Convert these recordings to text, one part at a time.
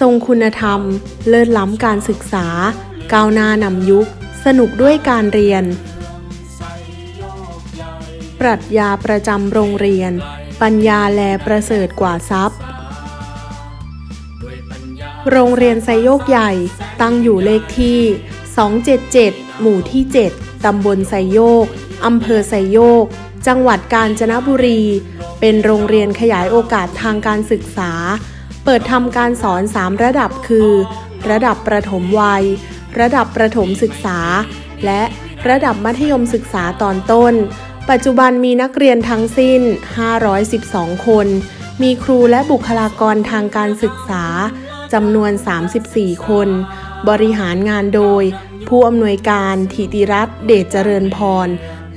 ทรงคุณธรรม เลิศล้ำการศึกษา ก้าวหน้านำยุค สนุกด้วยการเรียน ปรัชญาประจำโรงเรียน ปัญญาแลประเสริฐกว่าทรัพย์ โรงเรียนไซโยกใหญ่ ตั้งอยู่เลขที่ 277 หมู่ที่ 7 ตำบลไซโยก อำเภอไซโยก จังหวัดกาญจนบุรี เป็นโรงเรียนขยายโอกาสทางการศึกษา เปิดทำการสอน 3 ระดับคือ ระดับประถมวัย ระดับประถมศึกษา และระดับมัธยมศึกษาตอนต้น ปัจจุบันมีนักเรียนทั้งสิ้น 512 คน มีครูและบุคลากรทางการศึกษาจำนวน 34 คน บริหารงานโดย ผู้อำนวยการธิติรัตน์เดชเจริญพร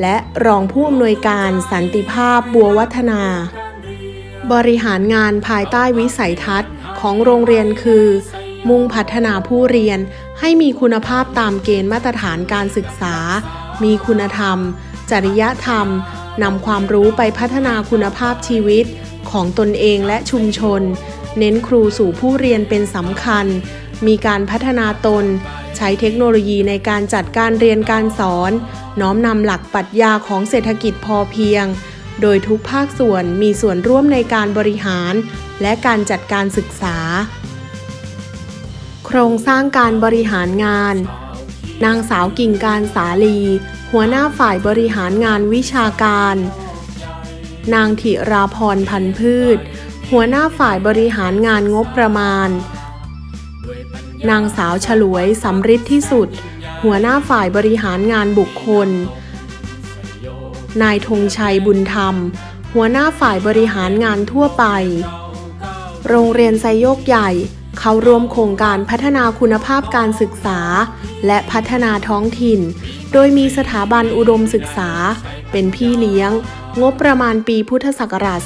และรองผู้อำนวยการสันติภาพบัววัฒนา บริหารงานภายใต้วิสัยทัศน์ของโรงเรียนคือ มุ่งพัฒนาผู้เรียนให้มีคุณภาพตามเกณฑ์มาตรฐานการศึกษา มีคุณธรรม จริยธรรมนำความรู้ไปพัฒนาคุณภาพชีวิตของตนเองและชุมชน เน้นครูสู่ผู้เรียนเป็นสำคัญ มีการพัฒนาตน ใช้เทคโนโลยีในการจัดการเรียนการสอน น้อมนำหลักปรัชญาของเศรษฐกิจพอเพียง โดยทุกภาคส่วนมีส่วนร่วมในการบริหารและการจัดการศึกษา โครงสร้างการบริหารงาน นางสาวกิ่งการสาลี หัวหน้าฝ่ายบริหารงานวิชาการ นางธิราพรพันพืช หัวหน้าฝ่ายบริหารงานงบประมาณ นางสาวฉลวยสำริดที่สุด หัวหน้าฝ่ายบริหารงานบุคคล นายธงชัยบุญธรรม หัวหน้าฝ่ายบริหารงานทั่วไป โรงเรียนไซโยกใหญ่ เข้าร่วมโครงการพัฒนาคุณภาพการศึกษา และพัฒนาท้องถิ่น โดยมีสถาบันอุดมศึกษา เป็นพี่เลี้ยง งบประมาณปีพุทธศักราช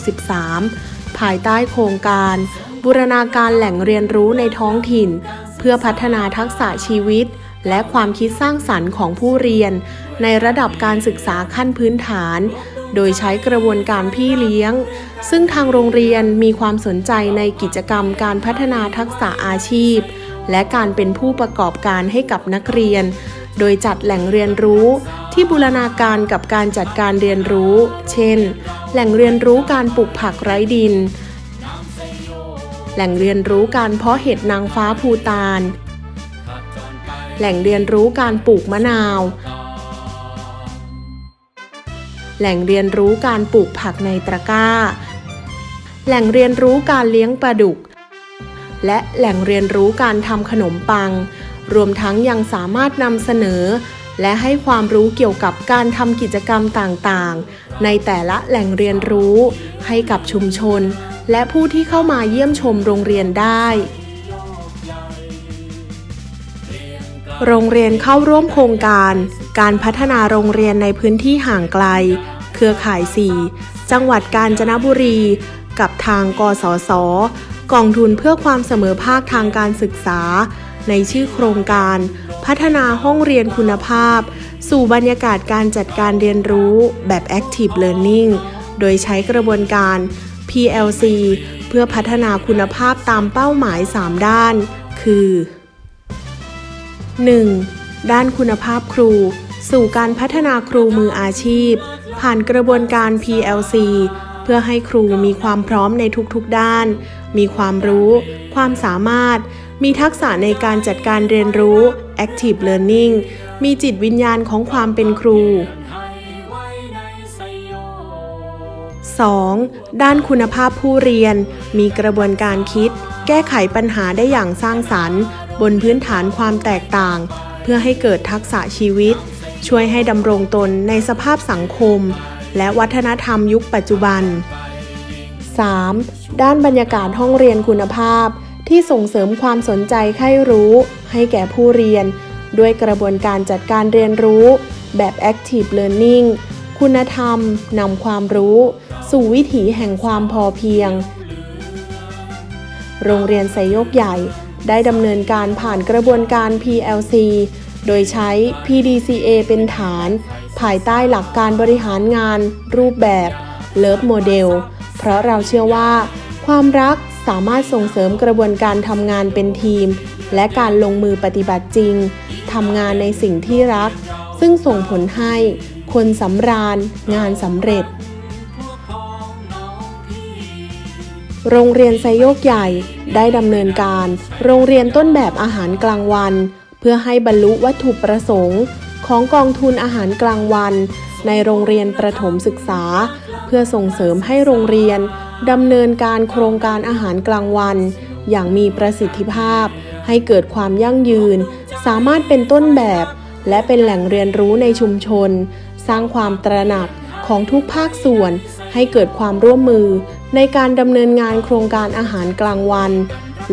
2563 ภายใต้โครงการ บูรณาการแหล่งเรียนรู้ในท้องถิ่น เพื่อพัฒนาทักษะชีวิตและความคิดสร้างสรรค์ของผู้เรียน ในระดับการศึกษาขั้นพื้นฐาน โดยใช้กระบวนการพี่เลี้ยง ซึ่งทางโรงเรียนมีความสนใจในกิจกรรมการพัฒนาทักษะอาชีพ และการเป็นผู้ประกอบการให้กับนักเรียน โดยจัดแหล่งเรียนรู้ที่บูรณาการกับการจัดการเรียนรู้ เช่น แหล่งเรียนรู้การปลูกผักไร้ดิน แหล่งเรียนรู้การเพาะเห็ดนางฟ้าภูตานแหล่งเรียนรู้การปลูกมะนาว แหล่งเรียนรู้การปลูกผักในตะกร้า แหล่งเรียนรู้การเลี้ยงปลาดุก และแหล่งเรียนรู้การทำขนมปัง รวมทั้งยังสามารถนำเสนอ และให้ความรู้เกี่ยวกับการทำกิจกรรมต่างๆ ในแต่ละแหล่งเรียนรู้ ให้กับชุมชน และผู้ที่เข้ามาเยี่ยมชมโรงเรียนได้ โรงเรียนเข้าร่วมโครงการ การพัฒนาโรงเรียนในพื้นที่ห่างไกล เครือข่าย 4 จังหวัดกาญจนบุรี กับทางกสศกองทุนเพื่อความเสมอภาคทางการศึกษา ในชื่อโครงการ พัฒนาห้องเรียนคุณภาพ สู่บรรยากาศการจัดการเรียนรู้แบบ Active Learning โดยใช้กระบวนการ PLC เพื่อพัฒนาคุณภาพตามเป้าหมาย 3 ด้าน คือ 1. ด้านคุณภาพครู สู่การพัฒนาครูมืออาชีพ ผ่านกระบวนการ PLC เพื่อให้ครูมีความพร้อมในทุกๆด้าน มีความรู้ ความสามารถ มีทักษะในการจัดการเรียนรู้ Active Learning มีจิตวิญญาณของความเป็นครู 2. ด้านคุณภาพผู้เรียน มีกระบวนการคิด แก้ไขปัญหาได้อย่างสร้างสรรค์ บนพื้นฐานความแตกต่าง เพื่อให้เกิดทักษะชีวิต ช่วยให้ดำรงตนในสภาพสังคม และวัฒนธรรมยุคปัจจุบัน 3. ด้านบรรยากาศห้องเรียนคุณภาพ ที่ส่งเสริมความสนใจใคร่รู้ ให้แก่ผู้เรียน ด้วยกระบวนการจัดการเรียนรู้ แบบ Active Learning คุณธรรมนำความรู้ สู่วิถีแห่งความพอเพียง โรงเรียนไซโยกใหญ่ ได้ดำเนินการผ่านกระบวนการ PLC โดยใช้ PDCA เป็นฐาน ภายใต้หลักการบริหารงาน รูปแบบ Love Model เพราะเราเชื่อว่า ความรักสามารถส่งเสริมกระบวนการทำงานเป็นทีม และการลงมือปฏิบัติจริงทำงานในสิ่งที่รัก ซึ่งส่งผลให้ คนสำราญ งานสำเร็จ โรงเรียนไซโยกใหญ่ได้ดำเนินการ โรงเรียนต้นแบบอาหารกลางวัน เพื่อให้บรรลุวัตถุประสงค์ ของกองทุนอาหารกลางวัน ในโรงเรียนประถมศึกษา เพื่อส่งเสริมให้โรงเรียนดำเนินการโครงการอาหารกลางวัน อย่างมีประสิทธิภาพ ให้เกิดความยั่งยืน สามารถเป็นต้นแบบ และเป็นแหล่งเรียนรู้ในชุมชน สร้างความตระหนักของทุกภาคส่วน ให้เกิดความร่วมมือ ในการดำเนินงานโครงการอาหารกลางวัน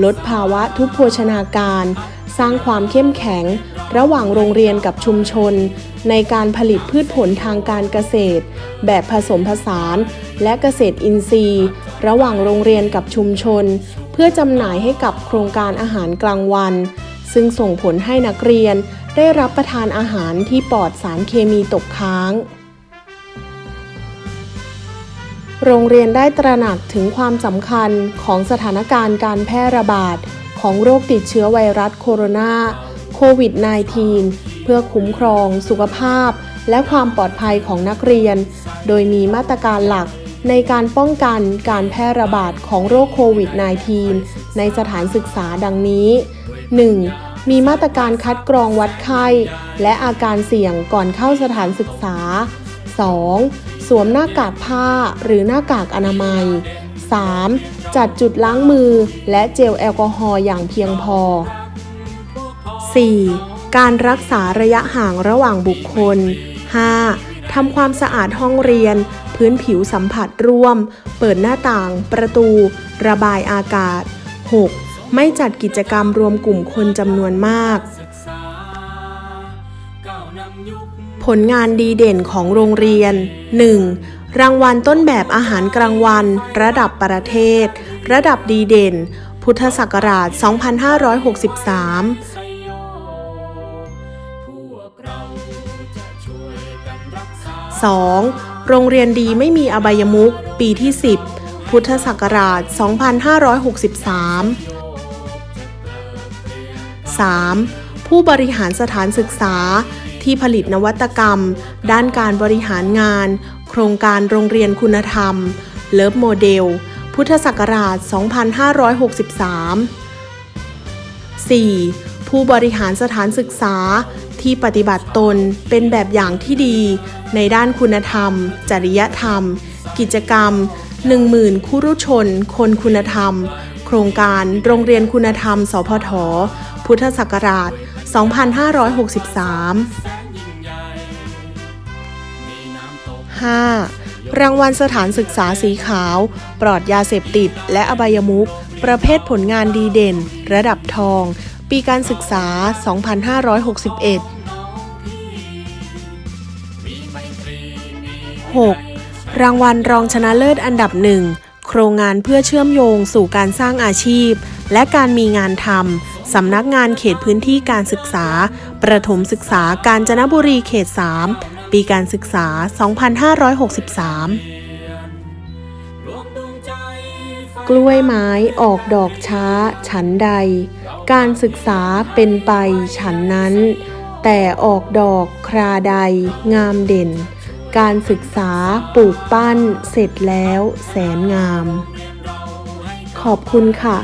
ลดภาวะทุพโภชนาการ สร้างความเข้มแข็ง ระหว่างโรงเรียนกับชุมชน ในการผลิตพืชผลทางการเกษตร แบบผสมผสาน และเกษตรอินทรีย์ ระหว่างโรงเรียนกับชุมชน เพื่อจำหน่ายให้กับโครงการอาหารกลางวัน ซึ่งส่งผลให้นักเรียนได้รับประทานอาหารที่ปลอดสารเคมีตกค้าง โรงเรียนได้ตระหนักถึงความสำคัญของสถานการณ์การแพร่ระบาด ของโรคติดเชื้อไวรัสโคโรนาโควิด -19 เพื่อคุ้มครอง สุขภาพ และความปลอดภัยของนักเรียน โดยมีมาตรการหลักในการป้องกันการแพร่ระบาดของโรคโควิด -19 ในสถานศึกษาดังนี้ 1. มีมาตรการคัดกรองวัดไข้ และอาการเสี่ยงก่อนเข้าสถานศึกษา 2. สวมหน้ากากผ้าหรือหน้ากากอนามัย 3. จัดจุดล้างมือและเจลแอลกอฮอล์อย่างเพียงพอ 4. การรักษาระยะห่างระหว่างบุคคล 5. ทำความสะอาดห้องเรียน พื้นผิวสัมผัสร่วม เปิดหน้าต่าง ประตู ระบายอากาศ 6. ไม่จัดกิจกรรมรวมกลุ่มคนจำนวนมาก ผลงานดีเด่นของโรงเรียน 1. รางวัลต้นแบบอาหารกลางวัน ระดับประเทศ ระดับดีเด่น พุทธศักราช 2563 2. โรงเรียนดีไม่มีอบายมุขปีที่ 10 พุทธศักราช 2563 3. ผู้บริหารสถานศึกษา ที่ผลิตนวัตกรรม ด้านการบริหารงาน โครงการโรงเรียนคุณธรรม เลิฟโมเดล พุทธศักราช 2563 4. ผู้บริหารสถานศึกษาที่ปฏิบัติตนเป็นแบบอย่างที่ดี ในด้านคุณธรรม จริยธรรม กิจกรรม 10,000คุรุชน คนคุณธรรม โครงการโรงเรียนคุณธรรม สพทพุทธศักราช 2563 5. รางวัลสถานศึกษาสีขาว ปลอดยาเสพติด และอบายมุขประเภทผลงานดีเด่น ระดับทอง ปีการศึกษา 2561 6. รางวัลรองชนะเลิศอันดับหนึ่ง โครงงานเพื่อเชื่อมโยงสู่การสร้างอาชีพ และการมีงานทำสำนักงานเขตพื้นที่การศึกษา ประถมศึกษากาญจนบุรีเขต 3 ปีการศึกษา 2563กล้วยไม้ออกดอกช้า ฉันใด การศึกษาเป็นไปฉันนั้น แต่ออกดอกคราใดงามเด่น การศึกษาปลูกปั้นเสร็จแล้วแสนงาม ขอบคุณค่ะ